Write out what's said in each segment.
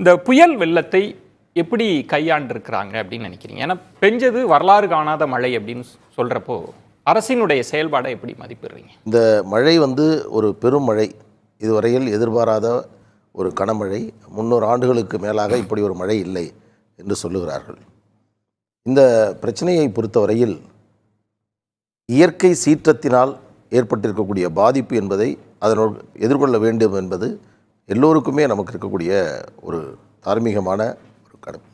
இந்த புயல் வெள்ளத்தை எப்படி கையாண்டிருக்கிறாங்க அப்படின்னு நினைக்கிறீங்க? ஏன்னா பெஞ்சது வரலாறு காணாத மழை அப்படின்னு சொல்கிறப்போ அரசினுடைய செயல்பாடை எப்படி மதிப்பிடுறீங்க? இந்த மழை வந்து ஒரு பெரும் மழை. இதுவரையில் எதிர்பாராத ஒரு கனமழை. முந்நூறு ஆண்டுகளுக்கு மேலாக இப்படி ஒரு மழை இல்லை என்று சொல்லுகிறார்கள். இந்த பிரச்சனையை பொறுத்தவரையில் இயற்கை சீற்றத்தினால் ஏற்பட்டிருக்கக்கூடிய பாதிப்பு என்பதை அதனோடு எதிர்கொள்ள வேண்டும் என்பது எல்லோருக்குமே நமக்கு இருக்கக்கூடிய ஒரு தார்மீகமான ஒரு கடமை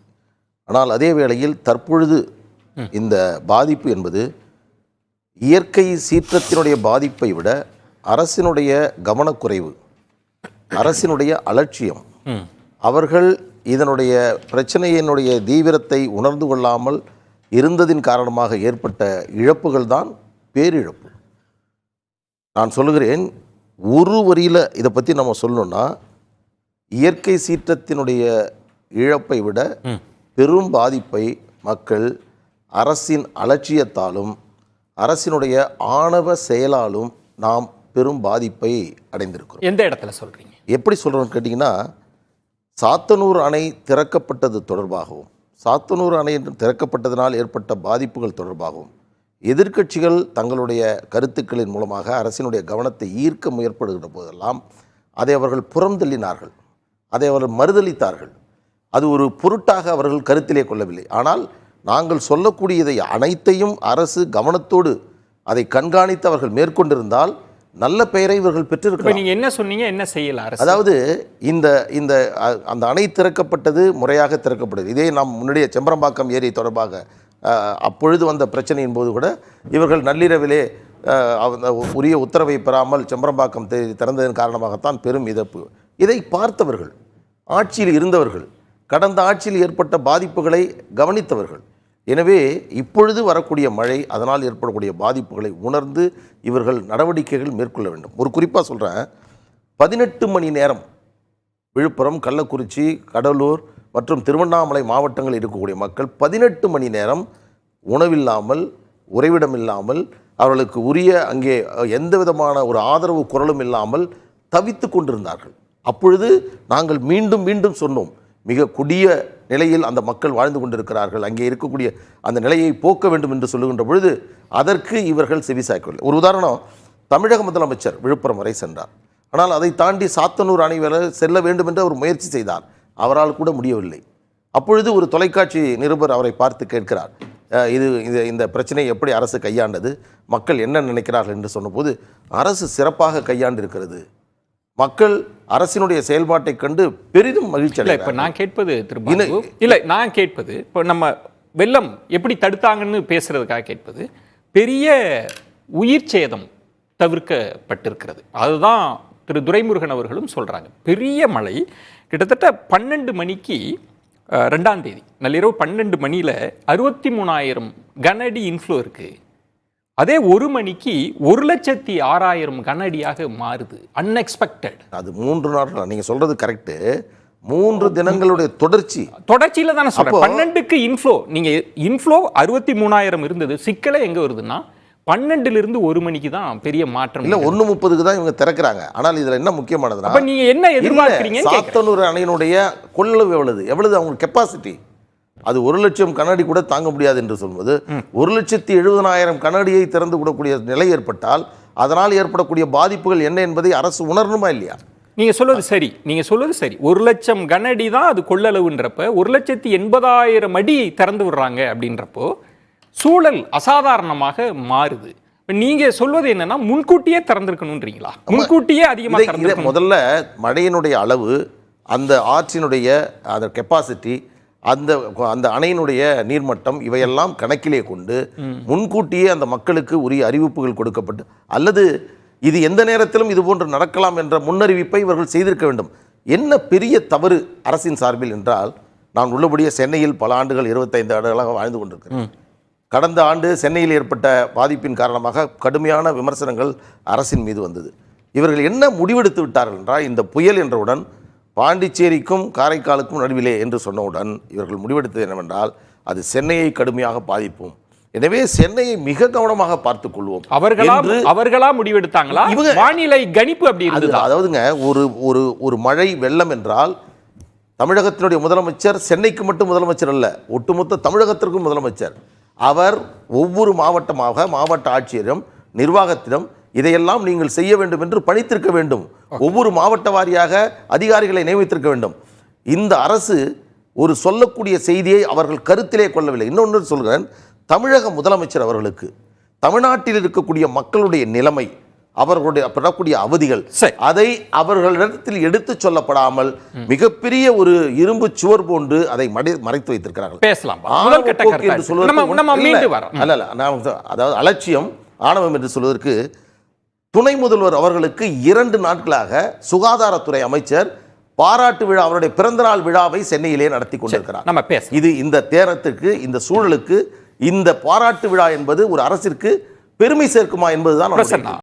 ஆனால் அதே வேளையில் தற்பொழுது இந்த பாதிப்பு என்பது இயற்கை சீற்றத்தினுடைய பாதிப்பை விட அரசினுடைய கவனக்குறைவு அரசினுடைய அலட்சியம் அவர்கள் இதனுடைய பிரச்சனையினுடைய தீவிரத்தை உணர்ந்து கொள்ளாமல் இருந்ததின் காரணமாக ஏற்பட்ட இழப்புகள் தான் பேரிழப்பு. நான் சொல்லுகிறேன் ஒரு வரியில் இதை பற்றி நம்ம சொல்லணும்னா இயற்கை சீற்றத்தினுடைய இழப்பை விட பெரும் பாதிப்பை மக்கள் அரசின் அலட்சியத்தாலும் அரசினுடைய ஆணவ செயலாலும் நாம் பெரும் பாதிப்பை அடைந்திருக்கிறோம். எந்த இடத்துல சொல்றீங்க? எப்படி சொல்கிறோன்னு கேட்டிங்கன்னா சாத்தனூர் அணை திறக்கப்பட்டது தொடர்பாகவும் சாத்தனூர் அணை திறக்கப்பட்டதனால் ஏற்பட்ட பாதிப்புகள் தொடர்பாகவும் எதிர்க்கட்சிகள் தங்களுடைய கருத்துக்களின் மூலமாக அரசினுடைய கவனத்தை ஈர்க்க முயற்படுகிற போதெல்லாம் அதை அவர்கள் புறந்தள்ளினார்கள். அதை அவர்கள் மறுதளித்தார்கள். அது ஒரு பொருட்டாக அவர்கள் கருத்திலே கொள்ளவில்லை. ஆனால் நாங்கள் சொல்லக்கூடியதை அனைத்தையும் அரசு கவனத்தோடு அதை கண்காணித்து அவர்கள் மேற்கொண்டிருந்தால் நல்ல பெயரை இவர்கள் இப்ப பெற்றிருக்கலாம் நீங்க என்ன சொன்னீங்க? என்ன செய்யல அதாவது இந்த இந்த அந்த அணை திறக்கப்பட்டது முறையாக திறக்கப்பட்டது இதே நாம் முன்னாடியே செம்பரம்பாக்கம் ஏரி தொடர்பாக அப்பொழுது வந்த பிரச்சனையின் போது கூட இவர்கள் நள்ளிரவிலே அந்த உரிய உத்தரவை பெறாமல் செம்பரம்பாக்கம் தெ- திறந்ததன் காரணமாகத்தான் பெரும் இழப்பு இதை பார்த்தவர்கள் ஆட்சியில் இருந்தவர்கள் கடந்த ஆட்சியில் ஏற்பட்ட பாதிப்புகளை கவனித்தவர்கள். எனவே இப்பொழுது வரக்கூடிய மழை அதனால் ஏற்படக்கூடிய பாதிப்புகளை உணர்ந்து இவர்கள் நடவடிக்கைகள் மேற்கொள்ள வேண்டும். ஒரு குறிப்பாக சொல்கிறேன் பதினெட்டு மணி நேரம் விழுப்புரம் கள்ளக்குறிச்சி கடலூர் மற்றும் திருவண்ணாமலை மாவட்டங்களில் இருக்கக்கூடிய மக்கள் பதினெட்டு மணி நேரம் உணவில்லாமல் உறைவிடம் இல்லாமல் அவர்களுக்கு உரிய அங்கே எந்த விதமான ஒரு ஆதரவு குரலும் இல்லாமல் தவித்து கொண்டிருந்தார்கள். அப்பொழுது நாங்கள் மீண்டும் மீண்டும் சொன்னோம் மிக கொடிய நிலையில் அந்த மக்கள் வாழ்ந்து கொண்டிருக்கிறார்கள் அங்கே இருக்கக்கூடிய அந்த நிலையை போக்க வேண்டும் என்று சொல்லுகின்ற பொழுது அதற்கு இவர்கள் செவிசாய்க்கவில்லை ஒரு உதாரணம் தமிழக முதலமைச்சர் விழுப்புரம் வரை சென்றார். ஆனால் அதை தாண்டி சாத்தனூர் அணை வரை செல்ல வேண்டும் என்று அவர் முயற்சி செய்தார். அவரால் கூட முடியவில்லை. அப்பொழுது ஒரு தொலைக்காட்சி நிருபர் அவரை பார்த்து கேட்கிறார் "அஹ், இது இது இந்த பிரச்சனையை எப்படி அரசு கையாண்டது? மக்கள் என்ன நினைக்கிறார்கள்? என்று சொன்னபோது அரசு சிறப்பாக கையாண்டிருக்கிறது. மக்கள் அரசினுடைய செயல்பாட்டை கண்டு பெரிதும் மகிழ்ச்சி இல்ல. இப்ப நான் கேட்பது திரும்ப இல்ல நான் கேட்பது இப்போ நம்ம வெள்ளம் எப்படி தடுத்தாங்கன்னு பேசுறதுக்காக கேட்பது பெரிய உயிர் சேதம் தவிர்க்கப்பட்டிருக்கிறது. அதுதான் திரு துரைமுருகன் அவர்களும் சொல்றாங்க. பெரிய மழை கிட்டத்தட்ட பன்னெண்டு மணிக்கு ரெண்டாம் தேதி நள்ளிரவு பன்னெண்டு மணியில அறுபத்தி மூணாயிரம் கனஅடி இன்ஃப்ளோ இருக்கு. அதே ஒரு மணிக்கு ஒரு லட்சத்தி ஆறாயிரம் கனஅடியாக மாறுது அன்எக்ஸ்பெக்டட் அது மூன்று நாட்கள்? நீங்க சொல்றது கரெக்டு மூன்று தினங்களுடைய தொடர்ச்சி. தொடர்ச்சியில தானே அப்போ- பன்னெண்டுக்கு இன்ஃப்ளோ நீங்க இன்ஃப்ளோ அறுபத்தி மூணாயிரம் இருந்தது சிக்கலை எங்க வருதுன்னா பன்னெண்டுல இருந்து ஒரு மணிக்கு தான் பெரிய மாற்றம் இல்ல ஒண்ணு முப்பதுக்கு தான் இவங்க திறக்கிறாங்க. ஆனால் இதுல என்ன முக்கியமானதுன்னா அப்ப நீங்க என்ன கேக்குறேன். சாத்தனூர் அணையினுடைய கொள்ளளவு எவ்வளவு? எவ்வளவு அவங்க கெப்பாசிட்டி அது ஒரு லட்சம் கண்ணாடி கூட தாங்க முடியாது என்று சொல்வது. ஒரு லட்சத்தி எழுபதனாயிரம் கண்ணாடியை திறந்து விடக்கூடிய நிலை ஏற்பட்டால் அதனால் ஏற்படக்கூடிய பாதிப்புகள் என்ன என்பதை அரசு உணரணுமா இல்லையா? நீங்க சொல்றது சரி. நீங்க சொல்றது சரி. ஒரு லட்சம் கனஅடி தான் அது கொள்ளளவுன்றப்ப ஒரு லட்சத்தி எண்பதாயிரம் அடி திறந்து விடுறாங்க அப்படின்றப்போ சூழல் அசாதாரணமாக மாறுது. இப்ப நீங்க சொல்வது என்னன்னா முன்கூட்டியே திறந்திருக்கணும்ன்றீங்களா? முன்கூட்டியே அதிகமா இதை- இதை திறந்திருக்கணும். முதல்ல மழையினுடைய அளவு அந்த ஆற்றினுடைய அந்த கெப்பாசிட்டி அந்த அந்த அணையினுடைய நீர்மட்டம் இவையெல்லாம் கணக்கிலே கொண்டு முன்கூட்டியே அந்த மக்களுக்கு உரிய அறிவிப்புகள் கொடுக்கப்பட்டு அல்லது இது எந்த நேரத்திலும் இது போன்று நடக்கலாம் என்ற முன்னறிவிப்பை இவர்கள் செய்திருக்க வேண்டும். என்ன பெரிய தவறு அரசின் சார்பில் என்றால் நான் உள்ளபடியே சென்னையில் பல ஆண்டுகள் இருபத்தைந்து ஆண்டுகளாக வாழ்ந்து கொண்டிருக்கிறேன். கடந்த ஆண்டு சென்னையில் ஏற்பட்ட பாதிப்பின் காரணமாக கடுமையான விமர்சனங்கள் அரசின் மீது வந்தது. இவர்கள் என்ன முடிவெடுத்து விட்டார்கள் என்றால் இந்த புயல் என்றவுடன் பாண்டிச்சேரிக்கும் காரைக்காலுக்கும் நடுவிலே என்று சொன்னவுடன் இவர்கள் முடிவெடுத்தது என்னவென்றால் அது சென்னையை கடுமையாக பாதிப்போம். எனவே சென்னையை மிக கவனமாக பார்த்துக் கொள்வோம் அவர்களா என்று அவர்களா முடிவெடுத்தாங்களா? இவங்க- வானிலை கணிப்பு அப்படி இருந்ததா? அதாவதுங்க ஒரு ஒரு ஒரு மழை வெள்ளம் என்றால் தமிழகத்தினுடைய முதலமைச்சர் சென்னைக்கு மட்டும் முதலமைச்சர் அல்ல ஒட்டுமொத்த தமிழகத்திற்கும் முதலமைச்சர். அவர் ஒவ்வொரு மாவட்டமாக மாவட்ட ஆட்சியரும் நிர்வாகத்திடம் இதையெல்லாம் நீங்கள் செய்ய வேண்டும் என்று பணித்திருக்க வேண்டும். ஒவ்வொரு மாவட்ட வாரியாக அதிகாரிகளை நியமித்திருக்க வேண்டும். இந்த அரசு ஒரு சொல்லக்கூடிய செய்தியை அவர்கள் கருத்திலே கொள்ளவில்லை. இன்னொன்று சொல்கிறேன். தமிழக முதலமைச்சர் அவர்களுக்கு தமிழ்நாட்டில் இருக்கக்கூடிய மக்களுடைய நிலைமை அவர்களுடைய படக்கூடிய அவதிகள். அதை அவர்களிடத்தில் எடுத்துச் சொல்லப்படாமல் மிகப்பெரிய ஒரு இரும்பு சுவர் போன்று அதை மறைத்து வைத்திருக்கிறார்கள். பேசலாம் என்று. சொல்வதற்கு அல்ல அதாவது அலட்சியம் ஆணவம் என்று சொல்வதற்கு துணை முதல்வர் அவர்களுக்கு இரண்டு நாட்களாக சுகாதாரத்துறை அமைச்சர் பாராட்டு விழா அவருடைய பிறந்தநாள் விழாவை சென்னையிலே நடத்தி கொண்டிருக்கிறார். நம்ம பேசலாம். இது இந்த தேரத்துக்கு இந்த சூழலுக்கு இந்த பாராட்டு விழா என்பது ஒரு அரசிற்கு பெருமை சேர்க்குமா என்பதுதான் பிரசன்னா.